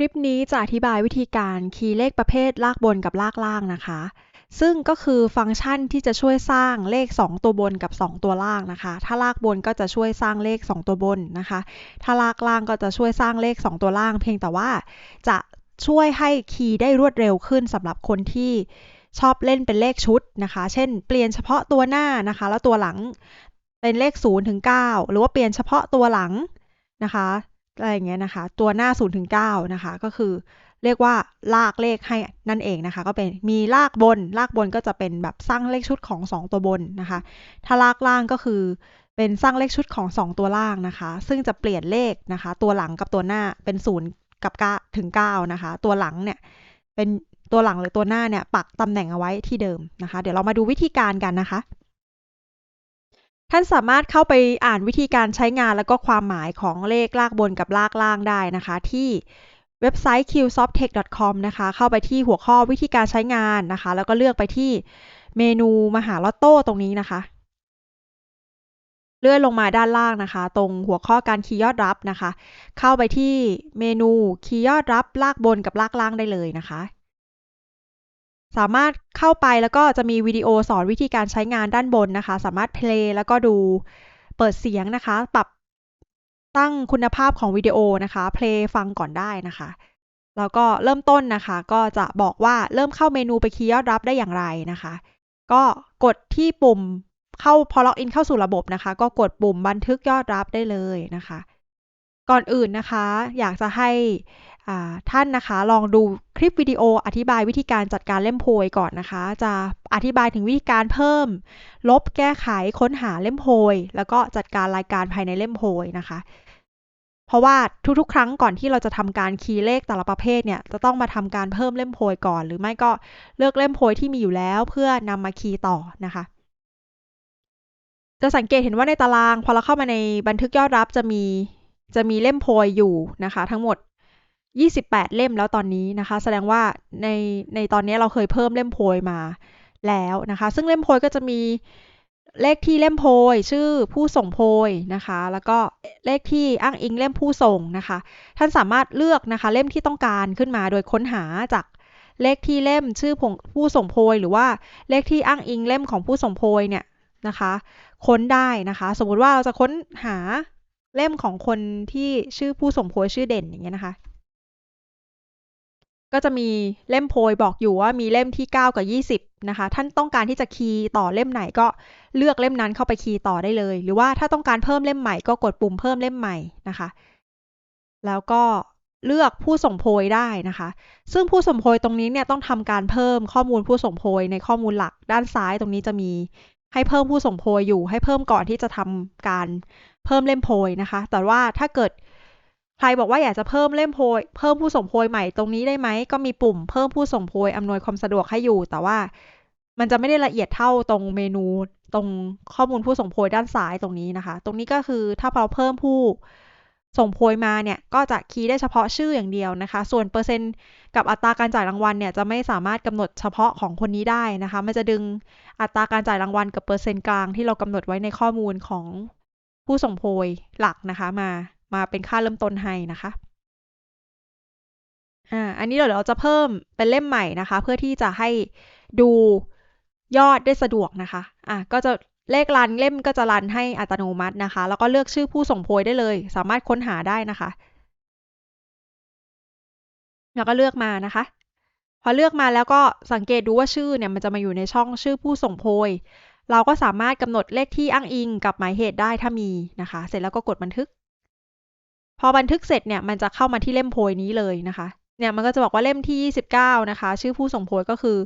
ลิปนี้จะอธิบายวิธีการคีย์เลขประเภทลากบนกับลากล่างนะคะ ซึ่งก็คือฟังก์ชันที่จะช่วยสร้างเลข 2 ตัวบนกับ 2 ตัวล่างนะคะ ถ้าลากบนก็จะช่วยสร้างเลข 2 ตัวบนนะคะ ถ้าลากล่างก็จะช่วยสร้างเลข 2 ตัวล่าง เพียงแต่ว่าจะช่วยให้คีย์ได้รวดเร็วขึ้นสำหรับคนที่ชอบเล่นเป็นเลขชุดนะคะ เช่น เปลี่ยนเฉพาะตัวหน้านะคะ แล้วตัวหลังเป็นเลข0ถึง9หรือว่าเปลี่ยนเฉพาะตัวหลังนะคะ อะไรอย่างเงี้ยนะคะ ตัวหน้า0ถึง9นะคะ ก็คือเรียกว่าลากเลขให้นั่นเองนะคะ ก็เป็นมีลากบน ลากบนก็จะเป็นแบบสร้างเลขชุดของ 2 ตัวบนนะคะ ถ้าลากล่างก็คือเป็นสร้างเลขชุดของ 2 ตัวล่างนะคะ ซึ่งจะเปลี่ยนเลขนะคะ ตัวหลังกับตัวหน้าเป็น0กับ9ถึง9นะคะ ตัวหลังเนี่ยเป็นตัวหลังหรือตัวหน้าเนี่ยปักตำแหน่งเอาไว้ที่เดิมนะคะ เดี๋ยวเรามาดูวิธีการกันนะคะ ท่านสามารถเข้าไปอ่านวิธีการใช้งานแล้วก็ความหมายของเลขลากบนกับลากล่างได้นะคะ ที่เว็บไซต์ qsofttech.com นะคะ เข้าไปที่หัวข้อวิธีการใช้งานนะคะ แล้วก็เลือกไปที่เมนูมหาลอตโต้ตรงนี้นะคะ เลื่อนลงมาด้านล่างนะคะ ตรงหัวข้อการคีย์ยอดรับนะคะ เข้าไปที่เมนูคีย์ยอดรับลากบนกับลากล่างได้เลยนะคะ สามารถเข้าไปแล้วก็จะมีวิดีโอสอนวิธีการใช้งานด้านบนนะคะ สามารถเพลย์แล้วก็ดูเปิดเสียงนะคะ ปรับตั้งคุณภาพของวิดีโอนะคะเพลย์ฟังก่อนได้นะคะ แล้วก็เริ่มต้นนะคะ ก็จะบอกว่าเริ่มเข้าเมนูไปคีย์ยอดรับได้อย่างไรนะคะ ก็กดที่ปุ่มเข้าพอล็อกอินเข้าสู่ระบบนะคะ ก็กดปุ่มบันทึกยอดรับได้เลยนะคะ ก่อนอื่นนะคะ อยากจะให้ ท่านนะคะ ลองดูคลิปวิดีโออธิบายวิธีการจัดการเล่มโพยก่อนนะคะ จะอธิบายถึงวิธีการเพิ่ม ลบแก้ไขค้นหาเล่มโพย แล้วก็จัดการรายการภายในเล่มโพยนะคะ เพราะว่าทุกๆ ครั้งก่อนที่เราจะทำการคีย์เลขแต่ละประเภทเนี่ยจะต้องมาทำการเพิ่มเล่มโพยก่อน หรือไม่ก็เลือกเล่มโพยที่มีอยู่แล้วเพื่อนำมาคีย์ต่อนะคะจะสังเกตเห็นว่าในตาราง พอเราเข้ามาในบันทึกยอดรับจะมีจะมีเล่มโพยอยู่นะคะ ทั้งหมด 28 เล่มแล้วตอนนี้นะคะ แสดงว่าในในตอนนี้เราเคยเพิ่มเล่มโพยมาแล้วนะคะ ซึ่งเล่มโพยก็จะมีเลขที่เล่มโพย ชื่อผู้ส่งโพยนะคะ แล้วก็เลขที่อ้างอิงเล่มผู้ส่งนะคะ ท่านสามารถเลือกนะคะ เล่มที่ต้องการขึ้นมาโดยค้นหาจากเลขที่เล่มชื่อผู้ส่งโพย หรือว่าเลขที่อ้างอิงเล่มของผู้ส่งโพยเนี่ยนะคะ ค้นได้นะคะ สมมุติว่าเราจะค้นหาเล่มของคนที่ชื่อผู้ส่งโพยชื่อเด่นอย่างเงี้ยนะคะ ก็จะมีเล่มโพยบอกอยู่ว่ามีเล่มที่ 9 กับ 20 นะคะ ท่านต้องการที่จะคีย์ต่อเล่มไหนก็เลือกเล่มนั้นเข้าไปคีย์ต่อได้เลย หรือว่าถ้าต้องการเพิ่มเล่มใหม่ก็กดปุ่มเพิ่มเล่มใหม่นะคะ แล้วก็เลือกผู้ส่งโพยได้นะคะ ซึ่งผู้ส่งโพยตรงนี้เนี่ยต้องทำการเพิ่มข้อมูลผู้ส่งโพยในข้อมูลหลักด้านซ้ายตรงนี้จะมีให้เพิ่มผู้ส่งโพยอยู่ให้เพิ่มก่อนที่จะทำการเพิ่มเล่มโพยนะคะ แต่ว่าถ้าเกิด ใครบอกว่าอยากจะเพิ่มเล่มโพยเพิ่มผู้ส่งโพยใหม่ตรงนี้ได้ไหมก็มีปุ่มเพิ่มผู้ส่งโพยอำนวยความสะดวกให้อยู่ แต่ว่ามันจะไม่ได้ละเอียดเท่าตรงเมนูตรงข้อมูลผู้ส่งโพยด้านซ้ายตรงนี้นะคะ ตรงนี้ก็คือถ้าเราเพิ่มผู้ส่งโพยมาเนี่ยก็จะคีย์ได้เฉพาะชื่ออย่างเดียวนะคะ ส่วนเปอร์เซ็นต์กับอัตราการจ่ายรางวัลเนี่ยจะไม่สามารถกำหนดเฉพาะของคนนี้ได้นะคะ มันจะดึงอัตราการจ่ายรางวัลกับเปอร์เซ็นต์กลางที่เรากำหนดไว้ในข้อมูลของผู้ส่งโพยหลักนะคะมา มาเป็นค่าเริ่มต้นให้นะคะอ่าอันนี้เดี๋ยวเราจะเพิ่มเป็นเล่มใหม่นะคะ เพื่อที่จะให้ดูยอดได้สะดวกนะคะอะก็จะเลขรันเล่มก็จะรันให้อัตโนมัตินะคะ แล้วก็เลือกชื่อผู้ส่งโพยได้เลย สามารถค้นหาได้นะคะ แล้วก็เลือกมานะคะ พอเลือกมาแล้วก็สังเกตดูว่าชื่อเนี่ยมันจะมาอยู่ในช่องชื่อผู้ส่งโพย เราก็สามารถกำหนดเลขที่อ้างอิงกับหมายเหตุได้ถ้ามีนะคะ เสร็จแล้วก็กดบันทึก พอบันทึกเสร็จเนี่ยมันจะเข้ามาที่เล่มโพยนี้เลยนะคะ เนี่ยมันก็จะบอกว่าเล่มที่ 29 นะคะ ชื่อผู้ส่งโพยก็คือ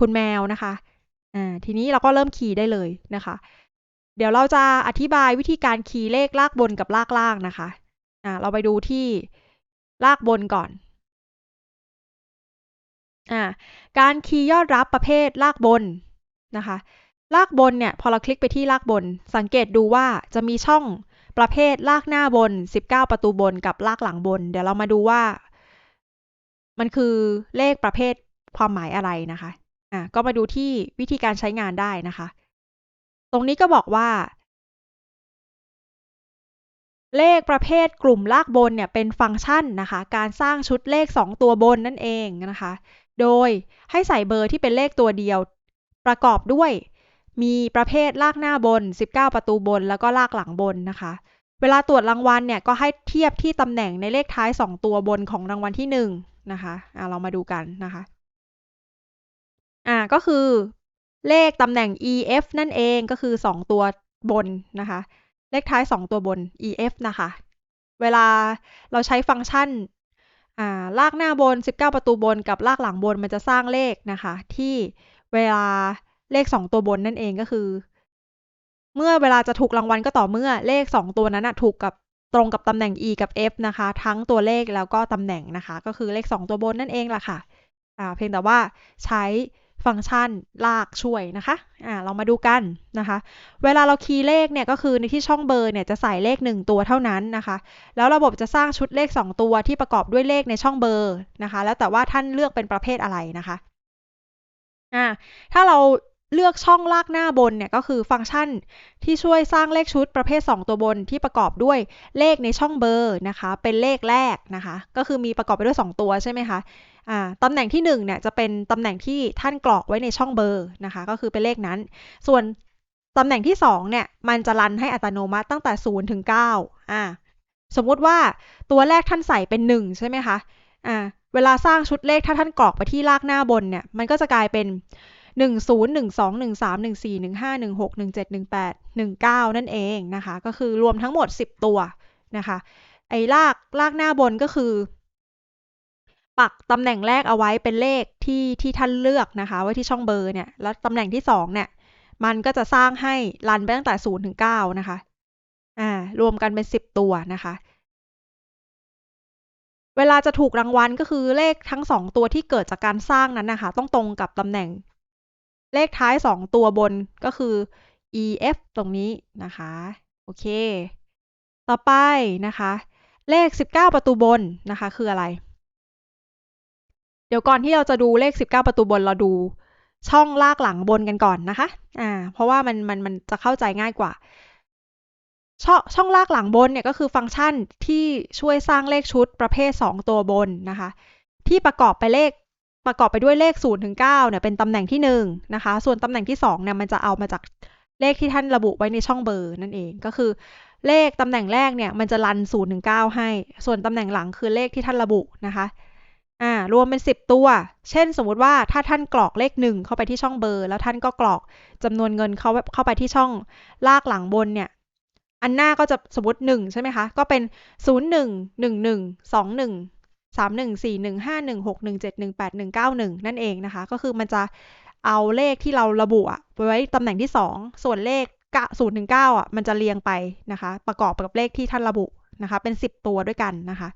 คุณแมวนะคะอ่าทีนี้เราก็เริ่มคีย์ได้เลยนะคะ เดี๋ยวเราจะอธิบายวิธีการคีย์เลขลากบนกับลากล่างนะคะอ่าเราไปดูที่ลากบนก่อนอ่าการคีย์ยอดรับประเภทลากบนนะคะ ลากบนเนี่ยพอเราคลิกไปที่ลากบน สังเกตดูว่าจะมีช่อง ประเภทลากหน้าบน 19 ประตูบนกับลากหลังบน เดี๋ยวเรามาดูว่า มันคือเลขประเภทความหมายอะไรนะคะอะก็มาดูที่วิธีการใช้งานได้นะคะ ตรงนี้ก็บอกว่า เลขประเภทกลุ่มลากบนเนี่ยเป็นฟังก์ชันนะคะ การสร้างชุดเลข 2 ตัวบนนั่นเองนะคะ โดยให้ใส่เบอร์ที่เป็นเลขตัวเดียว ประกอบด้วย มีประเภทลากหน้าบน 19 ประตูบน แล้วก็ลากหลังบนนะคะ เวลาตรวจรางวัลเนี่ยก็ให้เทียบที่ตำแหน่งในเลขท้าย 2 ตัวบนของรางวัลที่ 1 นะคะอ่าเรามาดูกันนะคะอ่าก็คือเลขตำแหน่ง EF นั่นเองก็คือ 2 ตัวบนนะคะ เลขท้าย 2 ตัวบน EF นะคะ เวลาเราใช้ฟังก์ชันอ่าลากหน้าบน 19 ประตูบนกับลากหลังบนมันจะสร้างเลขนะคะ ที่เวลา เลข2ตัวบนนั่นเองก็คือ เมื่อเวลาจะถูกรางวัลก็ต่อเมื่อเลข2ตัวนั้นถูกกับตรงกับตำแหน่ง E กับ F นะคะ ทั้งตัวเลขแล้วก็ตำแหน่งนะคะ ก็คือเลข 2 ตัวบนนั่นเองล่ะค่ะอ่าเพียงแต่ว่าใช้ฟังก์ชันลากช่วยนะคะอ่าเรามาดูกันนะคะ เวลาเราคีย์เลขเนี่ยก็คือในที่ช่องเบอร์เนี่ยจะใส่เลข 1 ตัวเท่านั้นนะคะ แล้วระบบจะสร้างชุดเลข 2 ตัวที่ประกอบด้วยเลขในช่องเบอร์นะคะ แล้วแต่ว่าท่านเลือกเป็นประเภทอะไรนะคะอ่าถ้าเรา เลือกช่องลากหน้าบนเนี่ยก็คือฟังก์ชันที่ช่วยสร้างเลขชุดประเภท 2 ตัวบนที่ประกอบด้วยเลขในช่องเบอร์นะคะ เป็นเลขแรกนะคะ ก็คือมีประกอบไปด้วย 2 ตัวใช่ไหมคะอ่าตำแหน่งที่1เนี่ยจะเป็นตำแหน่งที่ท่านกรอกไว้ในช่องเบอร์นะคะ ก็คือเป็นเลขนั้น ส่วนตำแหน่งที่2เนี่ยมันจะรันให้อัตโนมัติตั้งแต่0ถึง9อ่าสมมุติว่าตัวแรกท่านใส่เป็น 1 ใช่ไหมคะอ่าเวลาสร้างชุดเลขถ้าท่านกรอกไปที่ลากหน้าบนเนี่ยมันก็จะกลายเป็น หนึ่งศูนย์หนึ่งสองหนึ่งสามหนึ่งสี่หนึ่งห้าหนึ่งหกหนึ่งเจ็ดหนึ่งแปดหนึ่งเก้านั่นเองนะคะ ก็คือรวมทั้งหมดสิบตัวนะคะ ไอ้ลากลากหน้าบนก็คือ ปักตำแหน่งแรกเอาไว้เป็นเลขที่ที่ท่านเลือกนะคะ ไว้ที่ช่องเบอร์เนี่ย แล้วตำแหน่งที่สองเนี่ย มันก็จะสร้างให้รันไปตั้งแต่ศูนย์ถึงเก้านะคะ อ่า รวมกันเป็นสิบตัวนะคะเวลาจะถูกรางวัลก็คือเลขทั้งสองตัวที่เกิดจากการสร้างนั้นนะคะ ต้องตรงกับตำแหน่ง เลขท้าย 2 ตัวบนก็คือ EF ตรงนี้นะคะ โอเค ต่อไปนะคะ เลข 19 ประตูบนนะคะ คืออะไร เดี๋ยวก่อนที่เราจะดูเลข 19 ประตูบนเราดูช่องลากหลังบนกันก่อนนะคะ อ่า เพราะว่ามันมันมันจะเข้าใจง่ายกว่า ช่องช่องลากหลังบนเนี่ยก็คือฟังก์ชันที่ช่วยสร้างเลขชุดประเภท 2 ตัวบนนะคะ ที่ประกอบไปเลข ประกอบไปด้วยเลข0ถึง9เนี่ยเป็นตำแหน่งที่1นะคะ ส่วนตำแหน่งที่2เนี่ยมันจะเอามาจากเลขที่ท่านระบุไว้ในช่องเบอร์นั่นเองก็คือ เลขตำแหน่งแรกเนี่ยมันจะรัน0ถึง9ให้ ส่วนตำแหน่งหลังคือเลขที่ท่านระบุนะคะอ่ารวมเป็น 10 ตัว เช่นสมมุติว่าถ้าท่านกรอกเลข 1 เข้าไปที่ช่องเบอร์ แล้วท่านก็กรอกจำนวนเงินเข้าเข้าไปที่ช่องลากหลังบนเนี่ยอันหน้าก็จะสมมติ1ใช่ไหมคะก็เป็น 0 1 1 1 2 1 สามหนึ่งสี่หนึ่งห้าหนึ่งหกหนึ่งเจ็ดหนึ่งแปดหนึ่งเก้าหนึ่งนั่นเองนะคะ ก็คือมันจะเอาเลขที่เราระบุไว้ตำแหน่งที่สองส่วนเลขศูนย์ถึงเก้าอะมันจะเรียงไปนะคะ ประกอบกับเลขที่ท่านระบุนะคะ เป็นสิบตัวด้วยกันนะคะ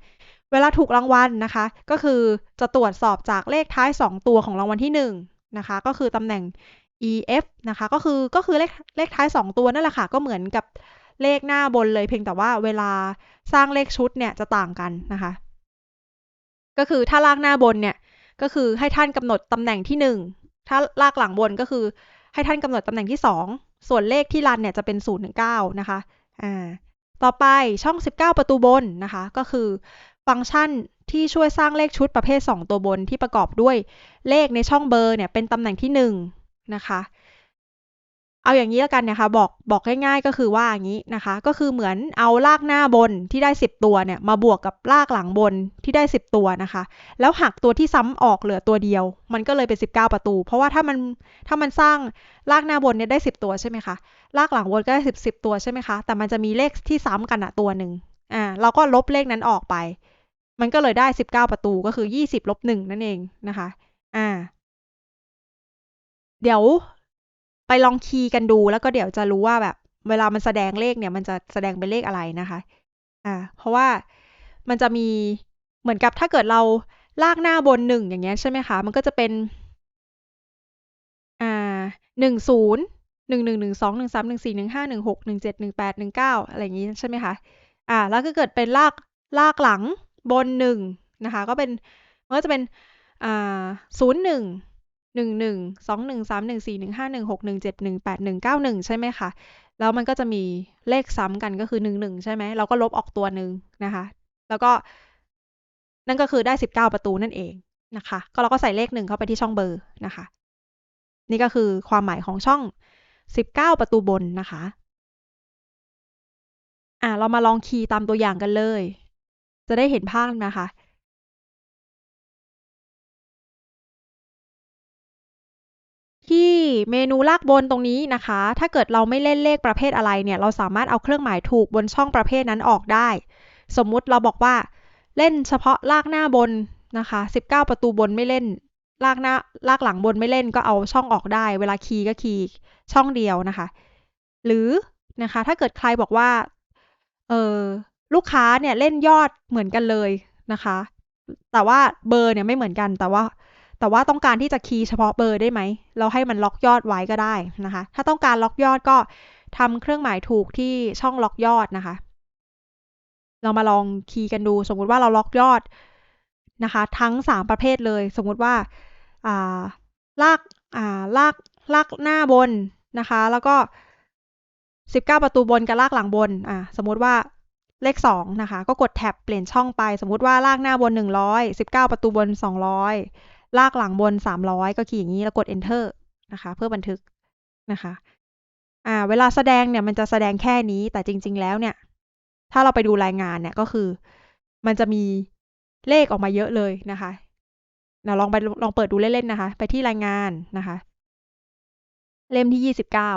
เวลาถูกรางวัลนะคะ ก็คือจะตรวจสอบจากเลขท้าย 2 ตัวของรางวัลที่ 1 นะคะ ก็คือตำแหน่ง EF นะคะ ก็คือก็คือเลขเลขท้าย 2 ตัวนั่นแหละค่ะ ก็เหมือนกับเลขหน้าบนเลยเพียงแต่ว่าเวลาสร้างเลขชุดเนี่ยจะต่างกันนะคะ ก็คือถ้าลากหน้าบนเนี่ย ก็คือให้ท่านกำหนดตำแหน่งที่หนึ่งถ้าลากหลังบนก็คือให้ท่านกำหนดตำแหน่งที่สองส่วนเลขที่รันเนี่ยจะเป็นศูนย์ถึงเก้านะคะอ่าต่อไปช่อง 19 ประตูบนนะคะ ก็คือฟังก์ชันที่ช่วยสร้างเลขชุดประเภท 2 ตัวบนที่ประกอบด้วยเลขในช่องเบอร์เนี่ยเป็นตำแหน่งที่1นะคะ เอาอย่างนี้แล้วกันนะคะบอกบอกง่ายๆก็คือว่าอย่างนี้นะคะ ก็คือเหมือนเอาลากหน้าบนที่ได้ 10 ตัวเนี่ยมาบวกกับลากหลังบนที่ได้ 10 ตัวนะคะ แล้วหักตัวที่ซ้ำออกเหลือตัวเดียว มันก็เลยเป็น 19 ประตู เพราะว่าถ้ามันถ้ามันสร้างลากหน้าบนเนี่ยได้ 10 ตัวใช่ไหมคะลากหลังบนก็ได้10 10ตัวใช่ไหมคะแต่มันจะมีเลขที่ซ้ำกันอะตัวหนึ่งอ่าเราก็ลบเลขนั้นออกไป มันก็เลยได้ 19 ประตูก็คือ 20ลบ1นั่นเองนะคะอ่าเดี๋ยว ไปลองคีย์กันดูแล้วก็เดี๋ยวจะรู้ว่าแบบเวลามันแสดงเลขเนี่ย มันจะแสดงเป็นเลขอะไรนะคะ อ่า เพราะว่ามันจะมีเหมือนกับถ้าเกิดเราลากหน้าบนหนึ่งอย่างเงี้ยใช่ไหมคะ มันก็จะเป็น อ่าหนึ่งศูนย์หนึ่งหนึ่งหนึ่งสองหนึ่งสามหนึ่งสี่หนึ่งห้าหนึ่งหกหนึ่งเจ็ดหนึ่งแปดหนึ่งเก้าอะไรอย่างงี้ใช่ไหมคะ อ่า แล้วก็เกิดเป็นลากลากหลังบนหนึ่งนะคะ ก็เป็นมันก็จะเป็นอ่าศูนย์หนึ่ง หนึ่งหนึ่งสองหนึ่งสามหนึ่งสี่หนึ่งห้าหนึ่งหกหนึ่งเจ็ดหนึ่งแปดหนึ่งเก้าหนึ่งใช่ไหมคะ แล้วมันก็จะมีเลขซ้ำกันก็คือหนึ่งหนึ่งใช่ไหมเราก็ลบออกตัวหนึ่งนะคะ แล้วก็ นั่นก็คือได้สิบเก้าประตูนั่นเองนะคะ ก็เราก็ใส่เลขหนึ่งเข้าไปที่ช่องเบอร์นะคะ นี่ก็คือความหมายของช่องสิบเก้าประตูบนนะคะอ่าเรามาลองคีย์ตามตัวอย่างกันเลย จะได้เห็นภาพนะคะ ที่เมนูลากบนตรงนี้นะคะ ถ้าเกิดเราไม่เล่นเลขประเภทอะไรเนี่ย เราสามารถเอาเครื่องหมายถูกบนช่องประเภทนั้นออกได้ สมมุติเราบอกว่า เล่นเฉพาะลากหน้าบนนะคะ 19 ประตูบนไม่เล่น ลากหน้าลากหลังบนไม่เล่นก็เอาช่องออกได้ เวลาคีย์ก็คีย์ช่องเดียวนะคะ หรือนะคะ ถ้าเกิดใครบอกว่า เออลูกค้าเนี่ยเล่นยอดเหมือนกันเลยนะคะ แต่ว่าเบอร์เนี่ยไม่เหมือนกัน แต่ว่า แต่ว่าต้องการที่จะคีย์เฉพาะเบอร์ได้ไหม เราให้มันล็อกยอดไว้ก็ได้นะคะ ถ้าต้องการล็อกยอดก็ทำเครื่องหมายถูกที่ช่องล็อกยอดนะคะ เรามาลองคีย์กันดู สมมุติว่าเราล็อกยอดนะคะ ทั้งสามประเภทเลย สมมุติว่าาลากาลากลากหน้าบนนะคะ แล้วก็สิบเก้าประตูบนกับลากหลังบนอ่าสมมุติว่าเลขสองนะคะ ก็กดแท็บเปลี่ยนช่องไป สมมุติว่าลากหน้าบนหนึ่งร้อยสิบเก้าประตูบนสองร้อย ลากหลังบนสามร้อยก็คีย์อย่างนี้แล้วกด enter นะคะ เพื่อบันทึกนะคะอ่าเวลาแสดงเนี่ยมันจะแสดงแค่นี้แต่จริง ๆ แล้วเนี่ย ถ้าเราไปดูรายงานเนี่ยก็คือ มันจะมีเลขออกมาเยอะเลยนะคะเราลองไปลองเปิดดูเล่นๆนะคะ ไปที่รายงานนะคะ เล่มที่ยี่สิบเก้า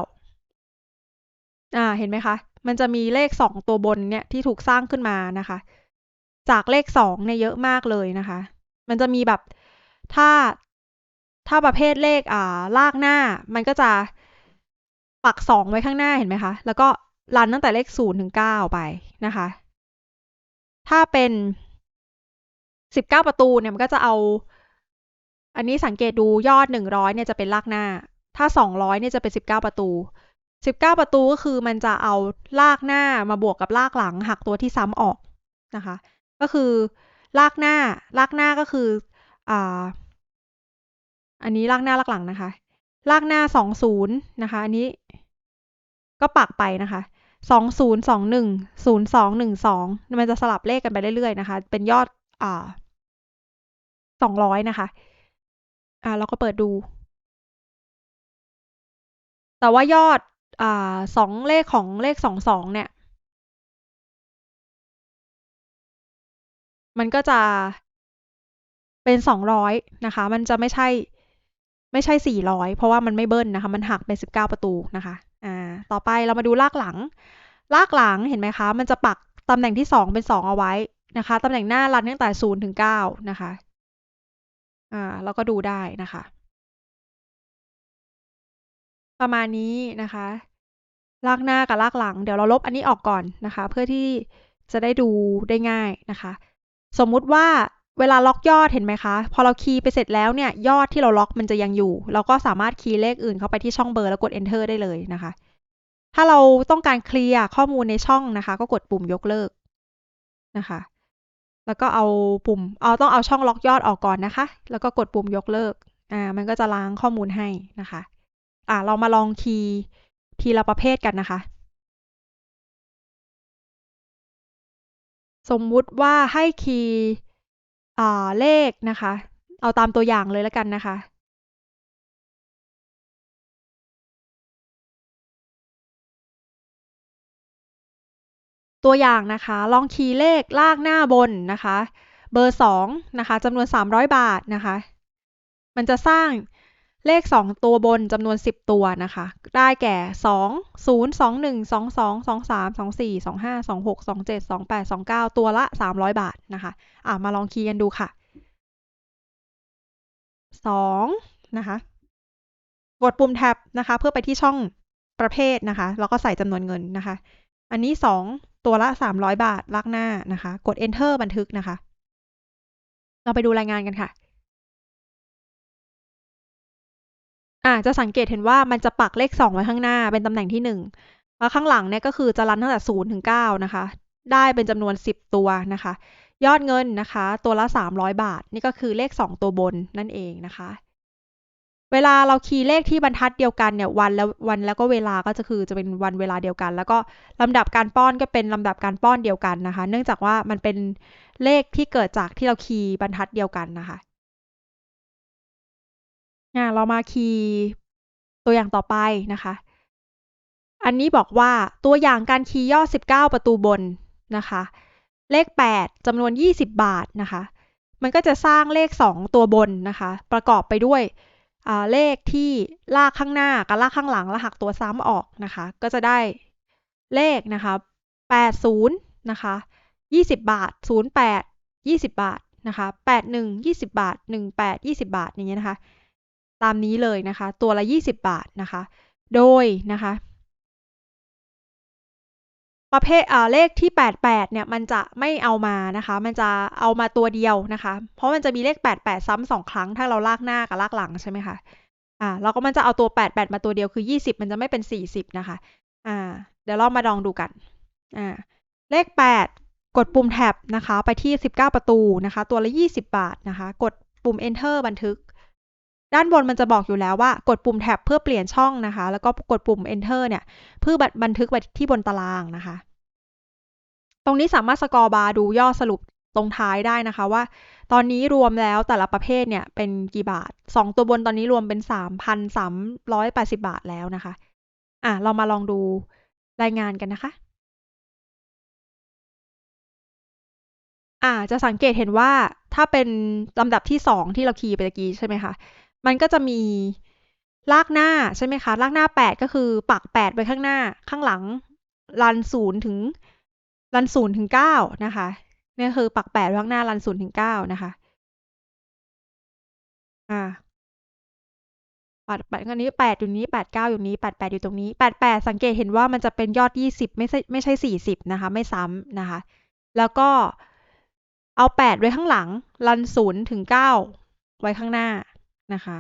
อ่าเห็นไหมคะ มันจะมีเลขสองตัวบนเนี่ยที่ถูกสร้างขึ้นมานะคะ จากเลขสองเนี่ยเยอะมากเลยนะคะ มันจะมีแบบ ถ้าถ้าประเภทเลขอ่าลากหน้า มันก็จะปักสองไว้ข้างหน้าเห็นไหมคะ แล้วก็รันตั้งแต่เลขศูนย์ถึงเก้าไปนะคะ ถ้าเป็นสิบเก้าประตูเนี่ยมันก็จะเอา อันนี้สังเกตดูยอดหนึ่งร้อยเนี่ยจะเป็นลากหน้า ถ้าสองร้อยเนี่ยจะเป็นสิบเก้าประตูสิบเก้าประตูก็คือมันจะเอาลากหน้ามาบวกกับลากหลังหักตัวที่ซ้ำออกนะคะ ก็คือลากหน้าลากหน้าก็คือ อ่า อันนี้ลากหน้าลากหลังนะคะ ลากหน้าสองศูนย์นะคะ อันนี้ ก็ปักไปนะคะสองศูนย์สองหนึ่งศูนย์สองหนึ่งสองมันจะสลับเลขกันไปเรื่อยๆนะคะ เป็นยอด อ่าสองร้อยนะคะ อ่าเราก็เปิดดู แต่ว่ายอด อ่าสองเลขของเลขสองสองเนี่ยมันก็จะ เป็นสองร้อยนะคะ มันจะไม่ใช่ไม่ใช่สี่ร้อยเพราะว่ามันไม่เบิ้ลนะคะ มันหักเป็นสิบเก้าประตูนะคะ อ่า ต่อไปเรามาดูลากหลัง ลากหลังเห็นไหมคะ มันจะปักตำแหน่งที่สองเป็นสองเอาไว้นะคะ ตำแหน่งหน้ารันตั้งแต่ศูนย์ถึงเก้านะคะ อ่า เราก็ดูได้นะคะ ประมาณนี้นะคะ ลากหน้ากับลากหลัง เดี๋ยวเราลบอันนี้ออกก่อนนะคะ เพื่อที่จะได้ดูได้ง่ายนะคะ สมมุติว่า เวลาล็อกยอดเห็นไหมคะ พอเราคีย์ไปเสร็จแล้วเนี่ยยอดที่เราล็อกมันจะยังอยู่ เราก็สามารถคีย์เลขอื่นเข้าไปที่ช่องเบอร์แล้วกด enter ได้เลยนะคะ ถ้าเราต้องการเคลียร์ข้อมูลในช่องนะคะ ก็กดปุ่มยกเลิกนะคะ แล้วก็เอาปุ่มเอาต้องเอาช่องล็อกยอดออกก่อนนะคะ แล้วก็กดปุ่มยกเลิกอ่ามันก็จะล้างข้อมูลให้นะคะอ่าเรามาลองคีย์ทีละประเภทกันนะคะ สมมุติว่าให้คีย์ เลขนะคะ เอาตามตัวอย่างเลยแล้วกันนะคะตัวอย่างนะคะ ลองคีย์เลขลากหน้าบนนะคะ เบอร์สองนะคะจำนวนสามร้อยบาทนะคะ มันจะสร้าง เลขสองตัวบนจำนวนสิบตัวนะคะ ได้แก่สองศูนย์สองหนึ่งสองสองสองสามสองสี่สองห้าสองหกสองเจ็ดสองแปดสองเก้าตัวละสามร้อยบาทนะคะ อ่ามาลองคีย์กันดูค่ะสองนะคะ กดปุ่มแท็บนะคะ เพื่อไปที่ช่องประเภทนะคะ แล้วก็ใส่จำนวนเงินนะคะ อันนี้สองตัวละสามร้อยบาท ลากหน้านะคะ กด enter บันทึกนะคะ เราไปดูรายงานกันค่ะ อ่าจะสังเกตเห็นว่ามันจะปักเลขสองไว้ข้างหน้า เป็นตำแหน่งที่หนึ่งแล้วข้างหลังเนี่ยก็คือจะรันตั้งแต่ศูนย์ถึงเก้านะคะ ได้เป็นจำนวนสิบตัวนะคะ ยอดเงินนะคะ ตัวละสามร้อยบาท นี่ก็คือเลขสองตัวบนนั่นเองนะคะ เวลาเราคีย์เลขที่บรรทัดเดียวกันเนี่ยวันแล้ววันแล้วก็เวลาก็จะคือจะเป็นวันเวลาเดียวกัน แล้วก็ลำดับการป้อนก็เป็นลำดับการป้อนเดียวกันนะคะ เนื่องจากว่ามันเป็นเลขที่เกิดจากที่เราคีย์บรรทัดเดียวกันนะคะ อ่าเรามาคีย์ตัวอย่างต่อไปนะคะ อันนี้บอกว่าตัวอย่างการคีย์ย่อ 19 ประตูบนนะคะ เลข 8จำนวน 20 บาทนะคะ มันก็จะสร้างเลข 2 ตัวบนนะคะ ประกอบไปด้วยเลขที่ลากข้างหน้ากับลากข้างหลังแล้วหักตัวซ้ำออกนะคะ ก็จะได้เลขนะคะ 80 นะคะ 20 บาท 08 20 บาทนะคะ 81 20 บาท 18 20 บาทอย่างเงี้ยนะคะ ตามนี้เลยนะคะ ตัวละ 20 บาทนะคะ โดยนะคะ ประเภทเลขที่ 88 เนี่ย มันจะไม่เอามานะคะ มันจะเอามาตัวเดียวนะคะ เพราะมันจะมีเลข 88 ซ้ำสองครั้ง ถ้าเราลากหน้ากับลากหลังใช่ไหมคะอ่าเราก็มันจะเอาตัว 88 มาตัวเดียวคือ 20 มันจะไม่เป็น 40 นะคะอ่าเดี๋ยวเรามาลองดูกันอ่าเลข 8 กดปุ่มแท็บนะคะ ไปที่ 19 ประตูนะคะ ตัวละ 20 บาทนะคะ กดปุ่ม enter บันทึก ด้านบนมันจะบอกอยู่แล้วว่ากดปุ่มแท็บเพื่อเปลี่ยนช่องนะคะ แล้วก็กดปุ่ม enter เนี่ย เพื่อบันทึกไปที่บนตารางนะคะ ตรงนี้สามารถสกอร์บาร์ดูยอดสรุปตรงท้ายได้นะคะว่า ตอนนี้รวมแล้วแต่ละประเภทเนี่ยเป็นกี่บาท 2 ตัวบนตอนนี้รวมเป็น 3,380 บาทแล้วนะคะ อะ เรามาลองดูรายงานกันนะคะ อ่าจะสังเกตเห็นว่าถ้าเป็นลำดับที่ 2 ที่เราคีย์ไปตะกี้ใช่ไหมคะ มันก็จะมีลากหน้าใช่ไหมคะ ลากหน้า 8 ก็คือปัก 8 ไว้ข้างหน้า ข้างหลังรันศูนย์ถึงรันศูนย์ถึงเก้านะคะนี่คือปักแปดข้างหน้ารันศูนย์ถึงเก้านะคะอ่าปัดแปดอันนี้แปดอยู่นี้แปดเก้าอยู่นี้แปดแปดอยู่ตรงนี้แปดแปดสังเกตเห็นว่ามันจะเป็นยอดยี่สิบไม่ใช่ไม่ใช่สี่สิบนะคะ ไม่ซ้ำนะคะ แล้วก็เอาแปดไว้ข้างหลังรันศูนย์ถึงเก้าไว้ข้างหน้า นะคะ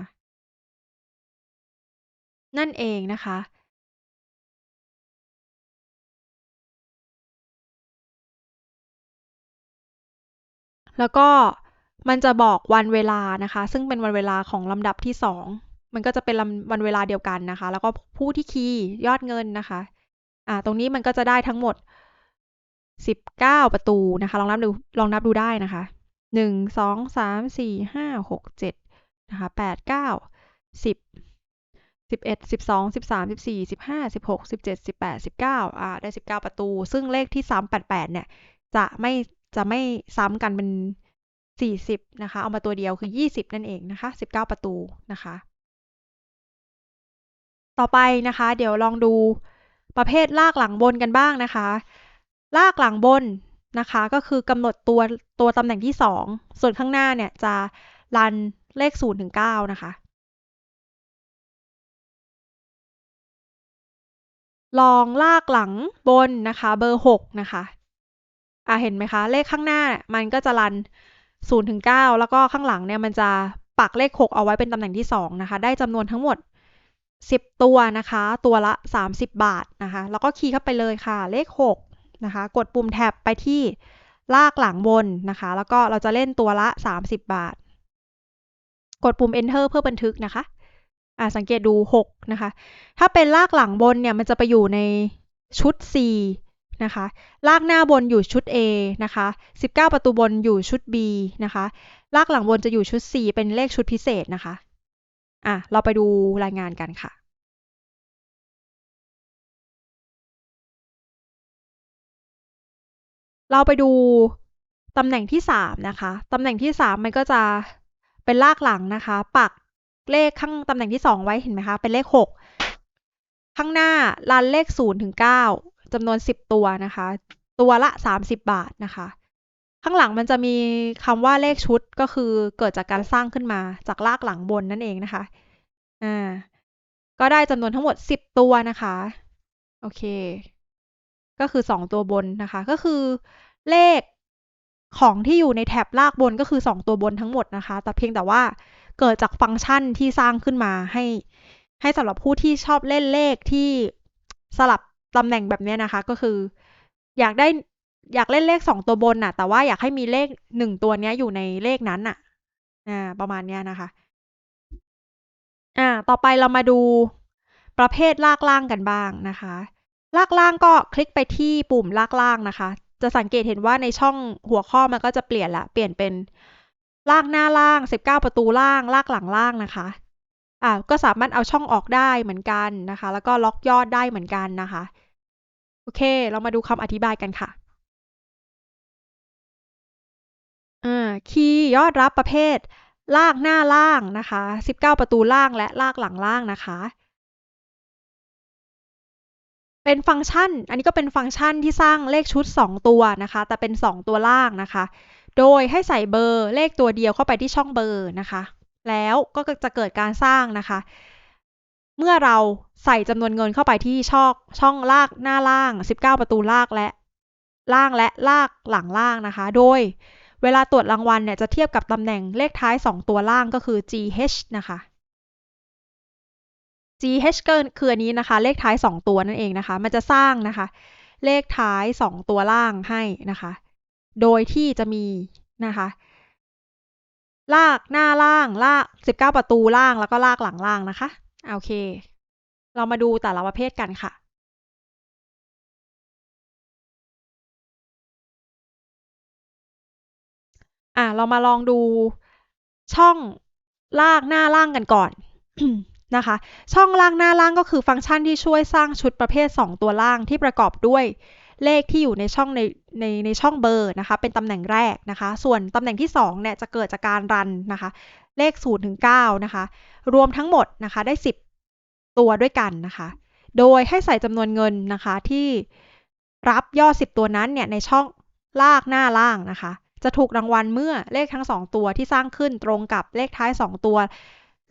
นั่นเองนะคะ แล้วก็มันจะบอกวันเวลานะคะ ซึ่งเป็นวันเวลาของลำดับที่สองมันก็จะเป็นวันเวลาเดียวกันนะคะ แล้วก็ผู้ที่คีย์ยอดเงินนะคะ อ่า ตรงนี้มันก็จะได้ทั้งหมด 19 ประตูนะคะ ลองนับดู ลองนับดูได้นะคะ 1 2 3 4 5 6 7 นะคะแปดเก้าสิบสิบเอ็ดสิบสองสิบสามสิบสี่สิบห้าสิบหกสิบเจ็ดสิบแปดสิบเก้าอ่าได้สิบเก้าประตู ซึ่งเลขที่ซ้ำแปดแปดเนี่ยจะไม่จะไม่ซ้ำกันเป็น40นะคะเอามาตัวเดียวคือ20นั่นเองนะคะ19ประตูนะคะต่อไปนะคะ เดี๋ยวลองดูประเภทลากหลังบนกันบ้างนะคะ ลากหลังบนนะคะ ก็คือกำหนดตัวตัวตำแหน่งที่ 2 ส่วนข้างหน้าเนี่ยจะรัน เลข0ถึง9นะคะ ลองลากหลังบนนะคะเบอร์6นะคะอ่าเห็นไหมคะ เลขข้างหน้ามันก็จะรัน0ถึง9แล้วก็ข้างหลังเนี่ยมันจะปักเลข6เอาไว้เป็นตำแหน่งที่2นะคะ ได้จำนวนทั้งหมด10ตัวนะคะ ตัวละ30บาทนะคะ แล้วก็คีย์เข้าไปเลยค่ะ เลข6นะคะ กดปุ่มแท็บไปที่ลากหลังบนนะคะ แล้วก็เราจะเล่นตัวละ 30 บาท กดปุ่ม enter เพื่อบันทึกนะคะอ่าสังเกตดู 6 นะคะ ถ้าเป็นลากหลังบนเนี่ยมันจะไปอยู่ในชุด C นะคะ ลากหน้าบนอยู่ชุด A นะคะ 19 ประตูบนอยู่ชุด B นะคะ ลากหลังบนจะอยู่ชุด C เป็นเลขชุดพิเศษนะคะ อะ เราไปดูรายงานกันค่ะเราไปดูตำแหน่งที่ 3 นะคะ ตำแหน่งที่ 3 มันก็จะ เป็นลากหลังนะคะ ปักเลขข้างตำแหน่งที่ 2 ไว้เห็นไหมคะ เป็นเลข 6 ข้างหน้ารันเลข0ถึง9จำนวน 10 ตัวนะคะ ตัวละ 30 บาทนะคะ ข้างหลังมันจะมีคำว่าเลขชุดก็คือเกิดจากการสร้างขึ้นมาจากลากหลังบนนั่นเองนะคะอ่าก็ได้จำนวนทั้งหมด 10 ตัวนะคะ โอเค ก็คือ 2 ตัวบนนะคะ ก็คือเลข ของที่อยู่ในแท็บลากบนก็คือ 2 ตัวบนทั้งหมดนะคะ แต่เพียงแต่ว่าเกิดจากฟังก์ชันที่สร้างขึ้นมาให้ ให้สำหรับผู้ที่ชอบเล่นเลขที่สลับตำแหน่งแบบนี้นะคะ ก็คือ อยากได้อยากเล่นเลขสองตัวบนน่ะ แต่ว่าอยากให้มีเลขหนึ่งตัวนี้อยู่ในเลขนั้นน่ะอ่าประมาณนี้นะคะอ่าต่อไปเรามาดูประเภทลากล่างกันบ้างนะคะ ลากล่างก็คลิกไปที่ปุ่มลากล่างนะคะ จะสังเกตเห็นว่าในช่องหัวข้อมันก็จะเปลี่ยนละ เปลี่ยนเป็นลากหน้าล่าง 19 ประตูล่าง ลากหลังล่างนะคะอ่าก็สามารถเอาช่องออกได้เหมือนกันนะคะ แล้วก็ล็อกยอดได้เหมือนกันนะคะ โอเค เรามาดูคำอธิบายกันค่ะอ่าคีย์ยอดรับประเภท ลากหน้าล่างนะคะ 19 ประตูล่างและลากหลังล่างนะคะ เป็นฟังก์ชัน อันนี้ก็เป็นฟังก์ชันที่สร้างเลขชุด 2 ตัวนะคะ แต่เป็น 2 ตัวล่างนะคะ โดยให้ใส่เบอร์เลขตัวเดียวเข้าไปที่ช่องเบอร์นะคะ แล้วก็จะเกิดการสร้างนะคะ เมื่อเราใส่จำนวนเงินเข้าไปที่ช่องช่องลากหน้าล่าง 19 ประตูลากและล่างและลากหลังล่างนะคะ โดยเวลาตรวจรางวัลเนี่ยจะเทียบกับตำแหน่งเลขท้าย 2 ตัวล่างก็คือ GH นะคะ GH ก็คืออันนี้นะคะ เลขท้าย 2 ตัวนั่นเองนะคะ มันจะสร้างนะคะ เลขท้าย 2 ตัวล่างให้นะคะ โดยที่จะมีนะคะ ลากหน้าล่างลาก 19 ประตูล่างแล้วก็ลากหลังล่างนะคะโอเค เรามาดูแต่ละประเภทกันค่ะอะเรามาลองดูช่องลากหน้าล่างกันก่อน นะคะ ช่องล่างหน้าล่างก็คือฟังก์ชันที่ช่วยสร้างชุดประเภท 2 ตัวล่างที่ประกอบด้วยเลขที่อยู่ในช่องในในในช่องเบอร์นะคะ เป็นตำแหน่งแรกนะคะ ส่วนตำแหน่งที่2เนี่ยจะเกิดจากการรันนะคะ เลข0ถึง9นะคะ รวมทั้งหมดนะคะได้ 10 ตัวด้วยกันนะคะ โดยให้ใส่จำนวนเงินนะคะที่รับยอด 10 ตัวนั้นเนี่ยในช่องลากหน้าล่างนะคะ จะถูกรางวัลเมื่อเลขทั้ง 2 ตัวที่สร้างขึ้นตรงกับเลขท้าย 2 ตัว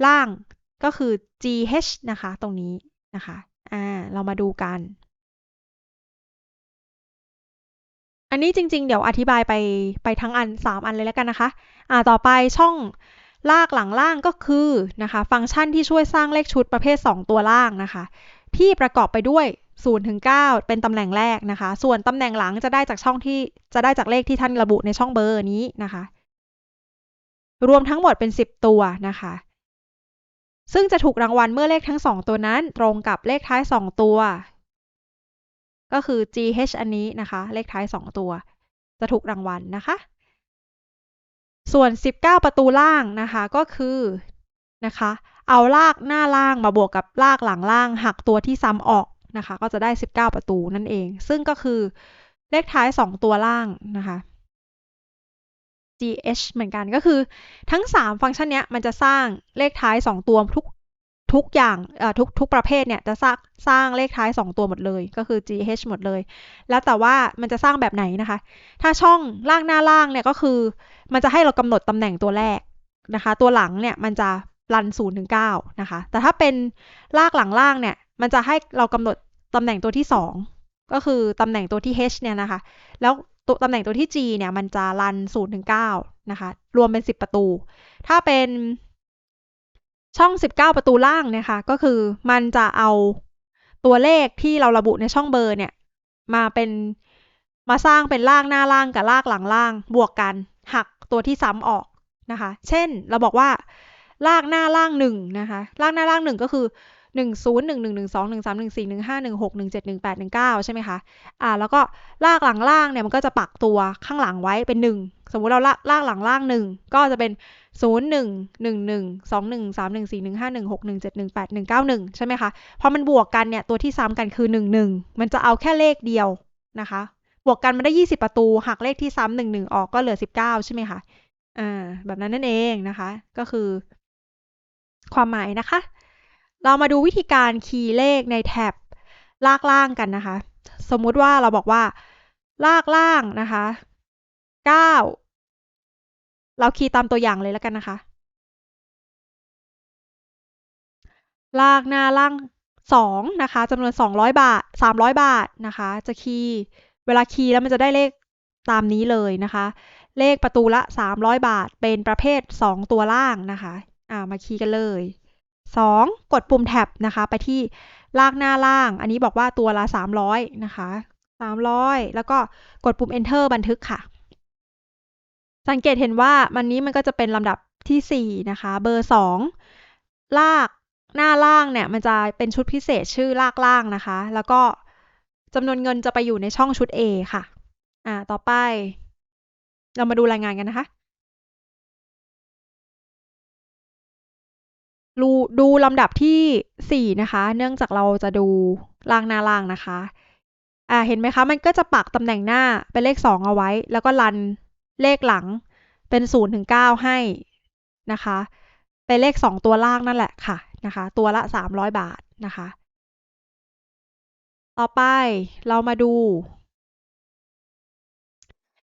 ล่าง ก็คือ GH นะคะ ตรงนี้นะคะ อ่า เรามาดูกัน อันนี้จริง ๆ เดี๋ยวอธิบายไปไปทั้งอัน 3 อันเลยแล้วกันนะคะ อ่า ต่อไปช่องลากหลังล่างก็คือนะคะ ฟังก์ชันที่ช่วยสร้างเลขชุดประเภท 2 ตัวล่างนะคะ ที่ประกอบไปด้วย0ถึง9เป็นตำแหน่งแรกนะคะ ส่วนตำแหน่งหลังจะได้จากช่องที่จะได้จากเลขที่ท่านระบุในช่องเบอร์นี้นะคะ รวมทั้งหมดเป็น 10 ตัวนะคะ ซึ่งจะถูกรางวัลเมื่อเลขทั้งสองตัวนั้นตรงกับเลขท้าย 2 ตัว ก็คือ GH อันนี้นะคะ เลขท้าย 2 ตัว จะถูกรางวัลนะคะ ส่วน 19 ประตูล่างนะคะก็คือนะคะเอาลากหน้าล่างมาบวกกับลากหลังล่างหักตัวที่ซ้ำออกนะคะ ก็จะได้ 19 ประตูนั่นเอง ซึ่งก็คือเลขท้าย 2 ตัวล่างนะคะ gh เหมือนกันก็คือ ทั้ง 3 ฟังก์ชันนี้มันจะสร้างเลขท้าย 2 ตัวทุกทุกอย่างทุกทุกประเภทเนี่ยจะสร้างสร้างเลขท้าย 2 ตัวหมดเลย ก็คือ gh หมดเลย แล้วแต่ว่ามันจะสร้างแบบไหนนะคะ ถ้าช่องล่างหน้าล่างเนี่ยก็คือ มันจะให้เรากำหนดตำแหน่งตัวแรกนะคะ ตัวหลังเนี่ยมันจะรัน0ถึง9นะคะ แต่ถ้าเป็นลากหลังล่างเนี่ย มันจะให้เรากำหนดตำแหน่งตัวที่ 2 ก็คือตำแหน่งตัวที่ h เนี่ยนะคะ แล้ว ตัวตำแหน่งตัวที่ G เนี่ยมันจะรัน0ถึง9นะคะ รวมเป็น 10 ประตู ถ้าเป็นช่อง 19 ประตูล่างเนี่ยค่ะ ก็คือมันจะเอาตัวเลขที่เราระบุในช่องเบอร์เนี่ย มาเป็นมาสร้างเป็นล่างหน้าล่างกับล่างหลังล่าง บวกกันหักตัวที่ซ้ำออกนะคะ เช่นเราบอกว่าล่างหน้าล่างหนึ่งนะคะล่างหน้าล่างหนึ่งก็คือ หนึ่งศูนย์หนึ่งหนึ่งหนึ่งสองหนึ่งสามหนึ่งสี่หนึ่งห้าหนึ่งหกหนึ่งเจ็ดหนึ่งแปดหนึ่งเก้าใช่ไหมคะอ่าแล้วก็ลากหลังล่างเนี่ยมันก็จะปักตัวข้างหลังไว้เป็นหนึ่งสมมุติเราลากลากหลังล่างหนึ่งก็จะเป็นศูนย์หนึ่งหนึ่งหนึ่งสองหนึ่งสามหนึ่งสี่หนึ่งห้าหนึ่งหกหนึ่งเจ็ดหนึ่งแปดหนึ่งเก้าหนึ่งใช่ไหมคะพอมันบวกกันเนี่ยตัวที่ซ้ำกันคือหนึ่งหนึ่งมันจะเอาแค่เลขเดียวนะคะบวกกันมันได้ยี่สิบประตูหักเลขที่ซ้ำหนึ่งหนึ่งออกก็เหลือสิบเก้าใช่ไหมคะอ่าแบบนั้นนั่นเองนะคะ ก็คือ ความหมายนะคะ เรามาดูวิธีการคีย์เลขในแท็บลากล่างกันนะคะ สมมุติว่าเราบอกว่า ลากล่างนะคะ 9 เราคีย์ตามตัวอย่างเลยแล้วกันนะคะ ลากหน้าล่าง 2 นะคะจำนวน 200 บาท 300 บาทนะคะ จะคีย์เวลาคีย์แล้วมันจะได้เลขตามนี้เลยนะคะ เลขประตูละ 300 บาท เป็นประเภท 2 ตัวล่างนะคะ อ่ามาคีย์กันเลย 2. กดปุ่มแท็บนะคะ ไปที่ลากหน้าล่าง อันนี้บอกว่าตัวละ 300 นะคะ 300 แล้วก็กดปุ่ม enter บันทึกค่ะ สังเกตเห็นว่ามันนี้มันก็จะเป็นลำดับที่ 4 นะคะ เบอร์ 2 ลากหน้าล่างเนี่ยมันจะเป็นชุดพิเศษชื่อลากล่างนะคะ แล้วก็จำนวนเงินจะไปอยู่ในช่องชุด A ค่ะ อ่า ต่อไป เรามาดูรายงานกันนะคะ ดูดูลำดับที่สี่นะคะ เนื่องจากเราจะดูล่างหน้าล่างนะคะ อ่า เห็นไหมคะ มันก็จะปักตำแหน่งหน้าเป็นเลขสองเอาไว้ แล้วก็รันเลขหลังเป็นศูนย์ถึงเก้าให้นะคะ เป็นเลขสองตัวล่างนั่นแหละค่ะนะคะ ตัวละสามร้อยบาทนะคะ ต่อไปเรามาดู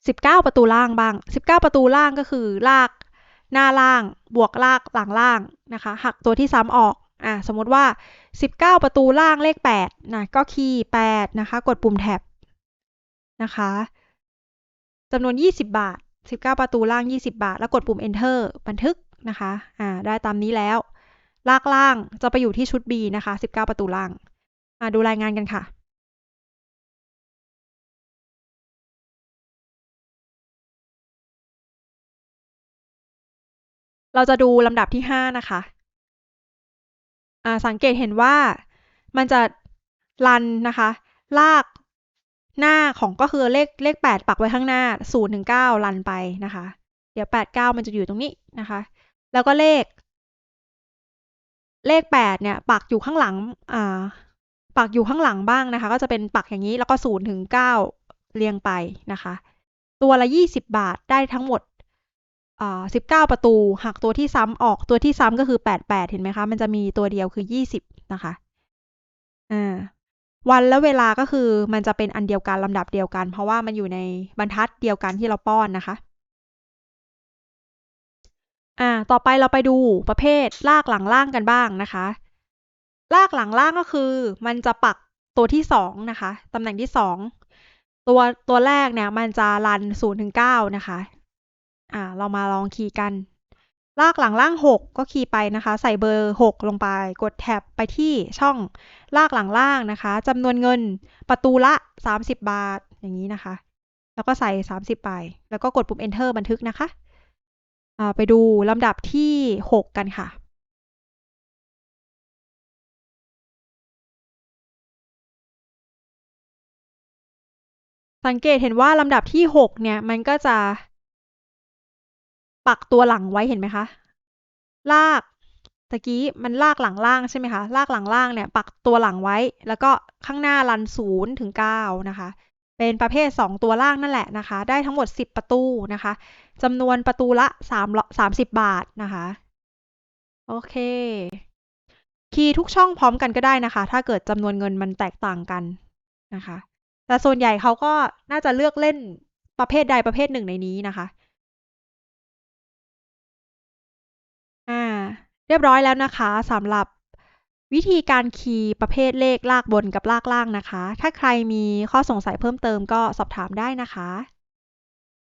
19 ประตูล่างบ้าง 19 ประตูล่างก็คือลาก หน้าล่างบวกลากหลังล่างนะคะหักตัวที่ซ้ำออกอ่าสมมติว่า 19 ประตูล่างเลข8นะก็คีย์8นะคะกดปุ่มแท็บนะคะจำนวน 20 บาท 19 ประตูล่าง 20 บาท แล้วกดปุ่ม enter บันทึกนะคะอ่าได้ตามนี้แล้ว ลากล่างจะไปอยู่ที่ชุด B นะคะ 19 ประตูล่างมาดูรายงานกันค่ะ เราจะดูลำดับที่ห้านะคะ สังเกตเห็นว่ามันจะรันนะคะ ลากหน้าของก็คือเลขเลขแปดปักไว้ข้างหน้าศูนย์ถึงเก้ารันไปนะคะ เดี๋ยวแปดเก้ามันจะอยู่ตรงนี้นะคะ แล้วก็เลข เลขแปดเนี่ย ปักอยู่ข้างหลังอ่าปักอยู่ข้างหลังบ้างนะคะ ก็จะเป็นปักอย่างนี้แล้วก็ศูนย์ถึงเก้าเรียงไปนะคะ ตัวละยี่สิบบาทได้ทั้งหมด สิบเก้าประตู หักตัวที่ซ้ำออกตัวที่ซ้ำก็คือแปดแปดเห็นไหมคะ มันจะมีตัวเดียวคือยี่สิบนะคะอ่าวันและเวลาก็คือมันจะเป็นอันเดียวกันลำดับเดียวกัน เพราะว่ามันอยู่ในบรรทัดเดียวกันที่เราป้อนนะคะอ่าต่อไปเราไปดูประเภทลากหลังล่างกันบ้างนะคะ ลากหลังล่างก็คือ มันจะปักตัวที่สองนะคะตำแหน่งที่สองตัวตัวแรกเนี่ยมันจะรันศูนย์ถึงเก้านะคะ อ่าเรามาลองคีย์กัน ลากหลังล่างหกก็คีย์ไปนะคะ ใส่เบอร์หกลงไป กดแท็บไปที่ช่องลากหลังล่างนะคะจำนวนเงินประตูละสามสิบาทอย่างนี้นะคะ แล้วก็ใส่สามสิบไป แล้วก็กดปุ่ม enter บันทึกนะคะอ่าไปดูลำดับที่หกกันค่ะสังเกตเห็นว่าลำดับที่หกเนี่ย มันก็จะ ปักตัวหลังไว้เห็นไหมคะ ลากตะกี้มันลากหลังล่างใช่ไหมคะ ลากหลังล่างเนี่ยปักตัวหลังไว้ แล้วก็ข้างหน้ารันศูนย์ถึงเก้านะคะ เป็นประเภทสองตัวล่างนั่นแหละนะคะ ได้ทั้งหมดสิบประตูนะคะจำนวนประตูละสามสามสิบบาทนะคะ โอเค คีย์ทุกช่องพร้อมกันก็ได้นะคะ ถ้าเกิดจำนวนเงินมันแตกต่างกันนะคะ แต่ส่วนใหญ่เขาก็น่าจะเลือกเล่นประเภทใดประเภทหนึ่งในนี้นะคะ เรียบร้อยแล้วนะคะสำหรับวิธีการคีย์ประเภทเลขลากบนกับลากล่างนะคะ ถ้าใครมีข้อสงสัยเพิ่มเติมก็สอบถามได้นะคะ